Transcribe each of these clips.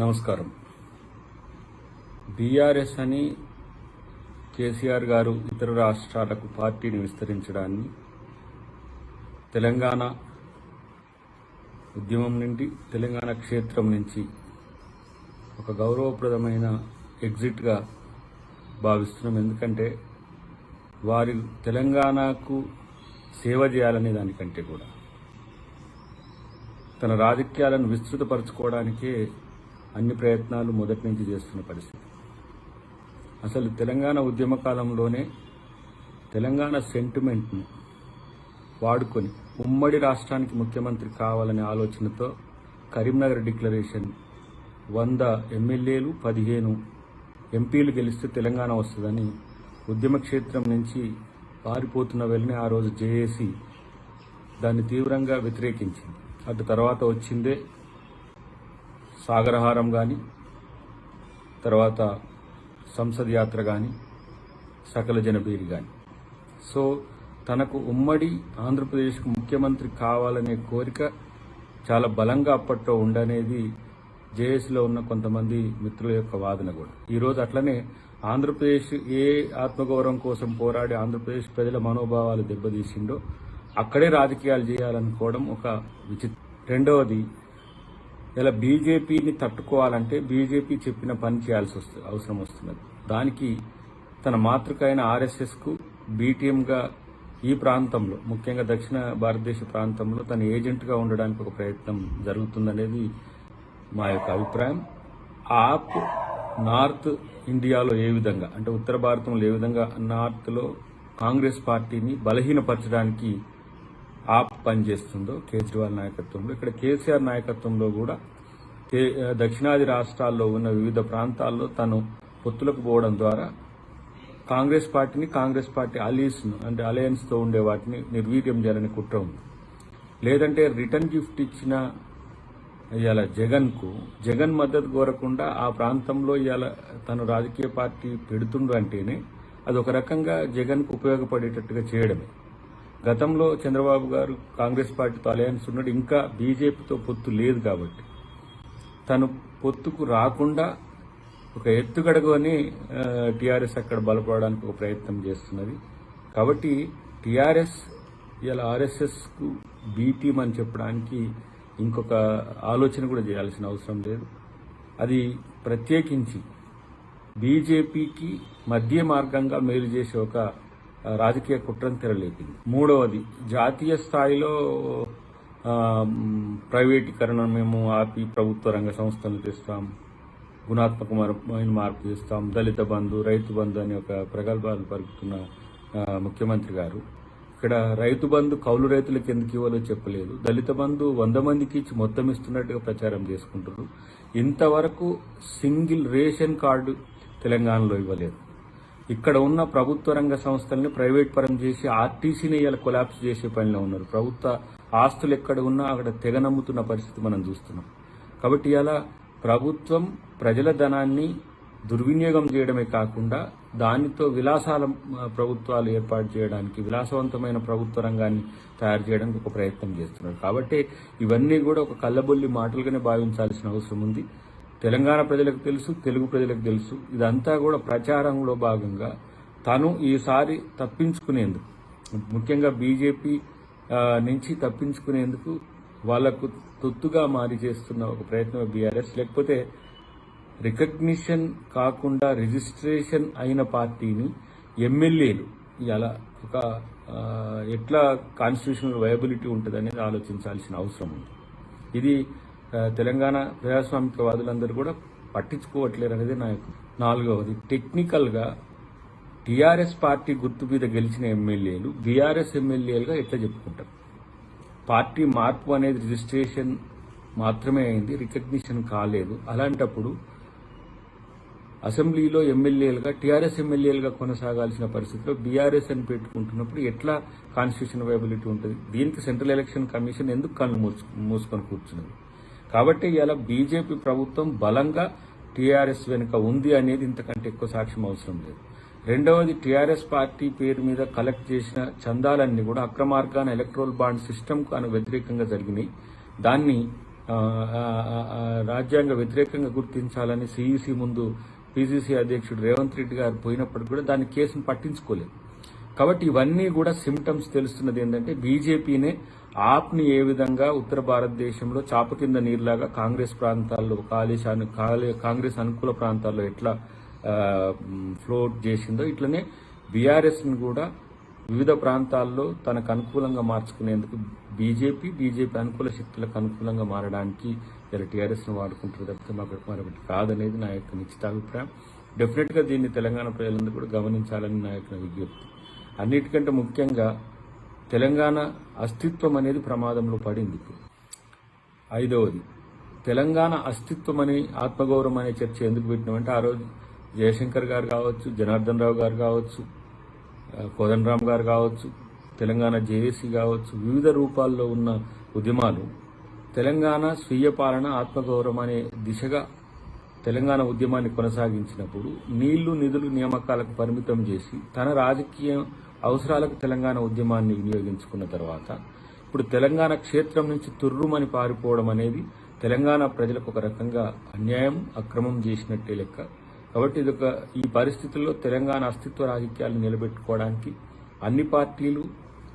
నమస్కారం. బీఆర్ఎస్ అని కేసీఆర్ గారు ఇతర రాష్ట్రాలకు పార్టీని విస్తరించడాన్ని తెలంగాణ ఉద్యమం నుండి తెలంగాణ క్షేత్రం నుంచి ఒక గౌరవప్రదమైన ఎగ్జిట్గా భావిస్తున్నాం. ఎందుకంటే వారి తెలంగాణకు సేవ చేయాలనే దానికంటే కూడా తన రాజకీయాలను విస్తృతపరచుకోవడానికే అన్ని ప్రయత్నాలు మొదటి నుంచి చేస్తున్న పరిస్థితి. అసలు తెలంగాణ ఉద్యమ కాలంలోనే తెలంగాణ సెంటిమెంట్ను వాడుకొని ఉమ్మడి రాష్ట్రానికి ముఖ్యమంత్రి కావాలనే ఆలోచనతో కరీంనగర్ డిక్లరేషన్ వంద ఎమ్మెల్యేలు పదిహేను ఎంపీలు గెలిస్తే తెలంగాణ వస్తుందని ఉద్యమ క్షేత్రం నుంచి పారిపోతున్న వెళ్ళని ఆ రోజు జేఏసీ దాన్ని తీవ్రంగా వ్యతిరేకించింది. అటు తర్వాత వచ్చిందే సాగరహారం కానీ తర్వాత సంసద్ యాత్ర కానీ సకల జనబీరి కానీ సో తనకు ఉమ్మడి ఆంధ్రప్రదేశ్కు ముఖ్యమంత్రి కావాలనే కోరిక చాలా బలంగా అప్పట్లో ఉండనేది జేఏసీలో ఉన్న కొంతమంది మిత్రుల యొక్క వాదన కూడా. ఈరోజు అట్లనే ఆంధ్రప్రదేశ్ ఏ ఆత్మగౌరవం కోసం పోరాడి ఆంధ్రప్రదేశ్ ప్రజల మనోభావాలు దెబ్బతీసిండో అక్కడే రాజకీయాలు చేయాలనుకోవడం ఒక విచిత్ర. రెండవది ఇలా బీజేపీని తట్టుకోవాలంటే బీజేపీ చెప్పిన పని చేయాల్సి వస్తుంది అవసరం వస్తున్నది. దానికి తన మాతృకైన ఆర్ఎస్ఎస్కు బీటీఎంగా ఈ ప్రాంతంలో ముఖ్యంగా దక్షిణ భారతదేశ ప్రాంతంలో తన ఏజెంట్గా ఉండడానికి ఒక ప్రయత్నం జరుగుతుందనేది మా యొక్క అభిప్రాయం. ఆ యాప్ నార్త్ ఇండియాలో ఏ విధంగా అంటే ఉత్తర భారతంలో ఏ విధంగా నార్త్లో కాంగ్రెస్ పార్టీని బలహీనపరచడానికి ఆప్ పనిచేస్తుందో కేజ్రీవాల్ నాయకత్వంలో ఇక్కడ కేసీఆర్ నాయకత్వంలో కూడా కే- దక్షిణాది రాష్ట్రాల్లో ఉన్న వివిధ ప్రాంతాల్లో తను పొత్తులకు పోవడం ద్వారా కాంగ్రెస్ పార్టీని కాంగ్రెస్ పార్టీ అలీస్ను అంటే అలయన్స్తో ఉండే వాటిని నిర్వీర్యం చేయాలని కుట్ర ఉంది. లేదంటే రిటర్న్ గిఫ్ట్ ఇచ్చిన ఇవాళ జగన్కు జగన్ మద్దతు కోరకుండా ఆ ప్రాంతంలో ఇవాళ తను రాజకీయ పార్టీ పెడుతుండు అంటేనే అది ఒక రకంగా జగన్కు ఉపయోగపడేటట్టుగా చేయడమే. గతంలో చంద్రబాబు గారు కాంగ్రెస్ పార్టీతో అలయన్స్ ఉన్నాడు ఇంకా బీజేపీతో పొత్తు లేదు కాబట్టి. తను పొత్తుకు రాకుండా ఒక ఎత్తుగడగని టీఆర్ఎస్ అక్కడ బలపడడానికి ఒక ప్రయత్నం చేస్తున్నది. కాబట్టి టీఆర్ఎస్ ఇలా ఆర్ఎస్ఎస్కు బీటీం అని చెప్పడానికి ఇంకొక ఆలోచన కూడా చేయాల్సిన అవసరం లేదు. అది ప్రత్యేకించి బీజేపీకి మధ్య మార్గంగా మేలు చేసే ఒక రాజకీయ కుట్రను తెరలేపింది. మూడవది జాతీయ స్థాయిలో ప్రైవేటీకరణ మేము ఆపి ప్రభుత్వ రంగ సంస్థలు తెస్తాం. గుణాత్మకమైన మార్పు చేస్తాం. దళిత బంధు రైతు బంధు అనే ఒక ప్రగల్భాలు పలుకుతున్న ముఖ్యమంత్రి గారు. ఇక్కడ రైతు బంధు కౌలు రైతులకు ఎందుకు ఇవ్వాలో చెప్పలేదు. దళిత బంధు వంద మందికి ఇచ్చి మొత్తం ఇస్తున్నట్టుగా ప్రచారం చేసుకుంటున్నారు. ఇంతవరకు సింగిల్ రేషన్ కార్డు తెలంగాణలో ఇవ్వలేదు. ఇక్కడ ఉన్న ప్రభుత్వ రంగ సంస్థల్ని ప్రైవేట్ పరం చేసి ఆర్టీసీని ఇలా కొలాప్స్ చేసే పనిలో ఉన్నారు. ప్రభుత్వ ఆస్తులు ఎక్కడ ఉన్నా అక్కడ తెగ నమ్ముతున్న పరిస్థితి మనం చూస్తున్నాం. కాబట్టి ఇలా ప్రభుత్వం ప్రజల ధనాన్ని దుర్వినియోగం చేయడమే కాకుండా దానితో విలాసాల ప్రభుత్వాలు ఏర్పాటు చేయడానికి విలాసవంతమైన ప్రభుత్వ రంగాన్ని తయారు చేయడానికి ఒక ప్రయత్నం చేస్తున్నారు. కాబట్టి ఇవన్నీ కూడా ఒక కళ్ళబొల్లి మాటలుగానే భావించాల్సిన అవసరం ఉంది. తెలంగాణ ప్రజలకు తెలుసు తెలుగు ప్రజలకు తెలుసు. ఇదంతా కూడా ప్రచారంలో భాగంగా తను ఈసారి తప్పించుకునేందుకు ముఖ్యంగా బీజేపీ నుంచి తప్పించుకునేందుకు వాళ్ళకు తొత్తుగా మారి చేస్తున్న ఒక ప్రయత్నం బీఆర్ఎస్. లేకపోతే రికగ్నిషన్ కాకుండా రిజిస్ట్రేషన్ అయిన పార్టీని ఎమ్మెల్యేలు ఇలా ఒక ఎట్లా కాన్స్టిట్యూషనల్ వయబిలిటీ ఉంటుంది అనేది ఆలోచించాల్సిన అవసరం ఉంది. ఇది తెలంగాణ ప్రజాస్వామికవాదులందరూ కూడా పట్టించుకోవట్లేరు అనేది నా నాలుగవది. టెక్నికల్గా టీఆర్ఎస్ పార్టీ గుర్తు మీద గెలిచిన ఎమ్మెల్యేలు బీఆర్ఎస్ ఎమ్మెల్యేలుగా ఎట్లా చెప్పుకుంటారు? పార్టీ మార్పు అనేది రిజిస్ట్రేషన్ మాత్రమే అయింది రికగ్నిషన్ కాలేదు. అలాంటప్పుడు అసెంబ్లీలో ఎమ్మెల్యేలుగా టీఆర్ఎస్ ఎమ్మెల్యేలుగా కొనసాగాల్సిన పరిస్థితిలో బీఆర్ఎస్ అని పెట్టుకుంటున్నప్పుడు ఎట్లా కాన్స్టిట్యూషన్ వైబిలిటీ ఉంటుంది? దీనికి సెంట్రల్ ఎలక్షన్ కమిషన్ ఎందుకు కళ్ళు మూసుకొని కూర్చున్నది? కాబట్టి ఇలా బీజేపీ ప్రభుత్వం బలంగా టీఆర్ఎస్ వెనుక ఉంది అనేది ఇంతకంటే ఎక్కువ సాక్ష్యం అవసరం లేదు. రెండవది టీఆర్ఎస్ పార్టీ పేరు మీద కలెక్ట్ చేసిన చందాలన్నీ కూడా అక్రమార్గాన ఎలక్ట్రోల్ బాండ్ సిస్టమ్కు అను వ్యతిరేకంగా జరిగినాయి. దాన్ని రాజ్యాంగ వ్యతిరేకంగా గుర్తించాలని సిఈసి ముందు పీసీసీ అధ్యక్షుడు రేవంత్ రెడ్డి గారు పోయినప్పుడు కూడా దాని కేసును పట్టించుకోలేదు. కాబట్టి ఇవన్నీ కూడా సిమ్టమ్స్ తెలుస్తున్నది ఏంటంటే బీజేపీనే ఆప్ని ఏ విధంగా ఉత్తర భారతదేశంలో చాప కింద నీరులాగా కాంగ్రెస్ ప్రాంతాల్లో కాళేశాన్ని కాంగ్రెస్ అనుకూల ప్రాంతాల్లో ఎట్లా ఫ్లోట్ చేసిందో ఇట్లనే బీఆర్ఎస్ను కూడా వివిధ ప్రాంతాల్లో తనకు అనుకూలంగా మార్చుకునేందుకు బీజేపీ బీజేపీ అనుకూల శక్తులకు అనుకూలంగా మారడానికి ఇలా టీఆర్ఎస్ను వాడుకుంటారు తప్పితే మాకు మరొకటి కాదనేది నా యొక్క నిశ్చిత అభిప్రాయం డెఫినెట్గా దీన్ని తెలంగాణ ప్రజలందరూ కూడా గమనించాలని నా యొక్క విజ్ఞప్తి. అన్నిటికంటే ముఖ్యంగా తెలంగాణ అస్తిత్వం అనేది ప్రమాదంలో పడింది ఇప్పుడు. ఐదవది తెలంగాణ అస్తిత్వం అని ఆత్మగౌరవం అనే చర్చ ఎందుకు పెట్టినామంటే ఆ రోజు జయశంకర్ గారు కావచ్చు జనార్దన్ రావు గారు కావచ్చు కోదండరామ్ గారు కావచ్చు తెలంగాణ జేఏసీ కావచ్చు వివిధ రూపాల్లో ఉన్న ఉద్యమాలు తెలంగాణ స్వీయ పాలన ఆత్మగౌరవం అనే దిశగా తెలంగాణ ఉద్యమాన్ని కొనసాగించినప్పుడు నీళ్ళు నిధులు నియామకాలకు పరిమితం చేసి తన రాజకీయ అవసరాలకు తెలంగాణ ఉద్యమాన్ని వినియోగించుకున్న తర్వాత ఇప్పుడు తెలంగాణ క్షేత్రం నుంచి తుర్రుమని పారిపోవడం అనేది తెలంగాణ ప్రజలకు ఒక రకంగా అన్యాయం అక్రమం చేసినట్టే లెక్క. కాబట్టి ఇది ఒక ఈ పరిస్థితుల్లో తెలంగాణ అస్తిత్వ రాజకీయాలు నిలబెట్టుకోవడానికి అన్ని పార్టీలు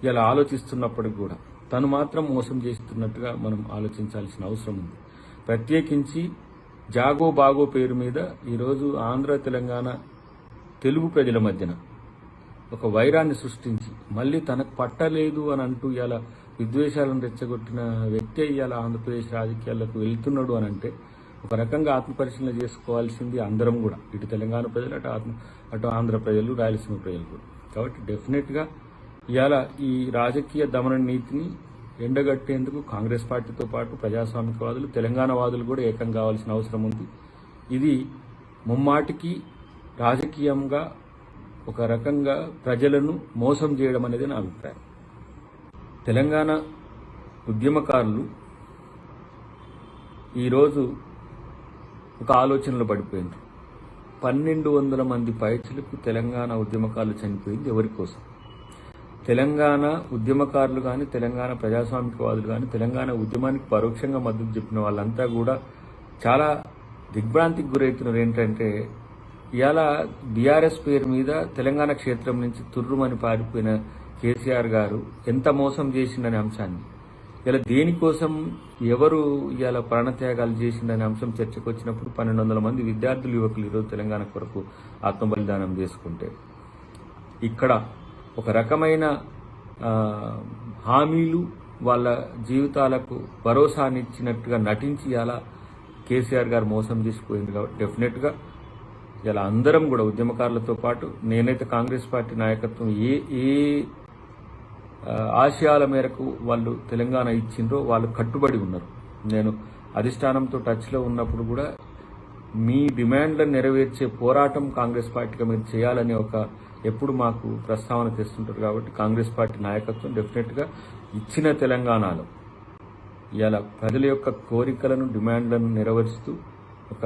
ఇలా ఆలోచిస్తున్నప్పటికి కూడా తను మాత్రం మోసం చేస్తున్నట్టుగా మనం ఆలోచించాల్సిన అవసరం ఉంది. ప్రత్యేకించి జాగో బాగో పేరు మీద ఈరోజు ఆంధ్ర తెలంగాణ తెలుగు ప్రజల మధ్యన ఒక వైరాన్ని సృష్టించి మళ్ళీ తనకు పట్టలేదు అని అంటూ ఇలా విద్వేషాలను రెచ్చగొట్టిన వ్యక్తి ఇవాళ ఆంధ్రప్రదేశ్ రాజకీయాలకు వెళ్తున్నాడు అని అంటే ఒక రకంగా ఆత్మపరిశీలన చేసుకోవాల్సింది అందరం కూడా. ఇటు తెలంగాణ ప్రజలు అటు ఆత్మ అటు ఆంధ్ర ప్రజలు రాయలసీమ ప్రజలు కూడా. కాబట్టి డెఫినెట్గా ఇవాళ ఈ రాజకీయ దమన నీతిని ఎండగట్టేందుకు కాంగ్రెస్ పార్టీతో పాటు ప్రజాస్వామికవాదులు తెలంగాణవాదులు కూడా ఏకం కావాల్సిన అవసరం ఉంది. ఇది ముమ్మాటికి రాజకీయంగా ఒక రకంగా ప్రజలను మోసం చేయడం అనేది నా అభిప్రాయం. తెలంగాణ ఉద్యమకారులు ఈరోజు ఒక ఆలోచనలో పడిపోయింది పన్నెండు వందల మంది పైచలకు తెలంగాణ ఉద్యమకారులు చనిపోయింది ఎవరి కోసం? తెలంగాణ ఉద్యమకారులు కానీ తెలంగాణ ప్రజాస్వామికవాదులు కానీ తెలంగాణ ఉద్యమానికి పరోక్షంగా మద్దతు చెప్పిన వాళ్ళంతా కూడా చాలా దిగ్భ్రాంతికి గురవుతున్నారు. ఏంటంటే ఇవాళ బీఆర్ఎస్ పేరు మీద తెలంగాణ క్షేత్రం నుంచి తుర్రుమని పారిపోయిన కేసీఆర్ గారు ఎంత మోసం చేసిందనే అంశాన్ని. ఇలా దేనికోసం ఎవరు ఇవాళ ప్రాణత్యాగాలు చేసిందనే అంశం చర్చకు వచ్చినప్పుడు పన్నెండు వందల మంది విద్యార్థులు యువకులు ఈరోజు తెలంగాణ కొరకు ఆత్మబలిదానం చేసుకుంటే. ఇక్కడ ఒక రకమైన హామీలు వాళ్ళ జీవితాలకు భరోసానిచ్చినట్టుగా నటించి అలా కేసీఆర్ గారు మోసం చేసిపోయింది కాబట్టి డెఫినెట్గా. ఇలా అందరం కూడా ఉద్యమకారులతో పాటు నేనైతే కాంగ్రెస్ పార్టీ నాయకత్వం ఏ ఏ ఆశయాల మేరకు వాళ్ళు తెలంగాణ ఇచ్చిండ్రో వాళ్ళు కట్టుబడి ఉన్నారు. నేను అధిష్టానంతో టచ్లో ఉన్నప్పుడు కూడా మీ డిమాండ్లను నెరవేర్చే పోరాటం కాంగ్రెస్ పార్టీగా మీరు చేయాలని ఒక ఎప్పుడు మాకు ప్రస్తావన తెస్తుంటారు కాబట్టి కాంగ్రెస్ పార్టీ నాయకత్వం డెఫినెట్గా ఇచ్చిన తెలంగాణలో ఇలా ప్రజల యొక్క కోరికలను డిమాండ్లను నెరవేరుస్తూ ఒక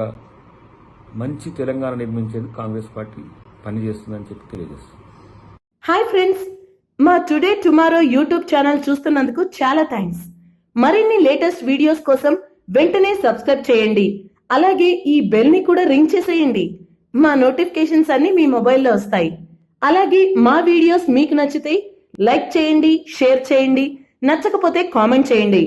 మంచి తెలంగాణ నిర్మించేందుకు కాంగ్రెస్ పార్టీ పనిచేస్తుందని చెప్పి తెలియజేస్తుంది. హాయ్ ఫ్రెండ్స్ మా టుడే టుమారో యూట్యూబ్ ఛానల్ చూస్తున్నందుకు చాలా థ్యాంక్స్ మరిన్ని లేటెస్ట్ వీడియోస్ కోసం వెంటనే సబ్స్క్రైబ్ చేయండి. అలాగే ఈ బెల్ని కూడా రింగ్ చేసేయండి. మా నోటిఫికేషన్స్ అన్ని మీ మొబైల్లో వస్తాయి. అలాగే మా వీడియోస్ మీకు నచ్చితే లైక్ చేయండి షేర్ చేయండి. నచ్చకపోతే కామెంట్ చేయండి.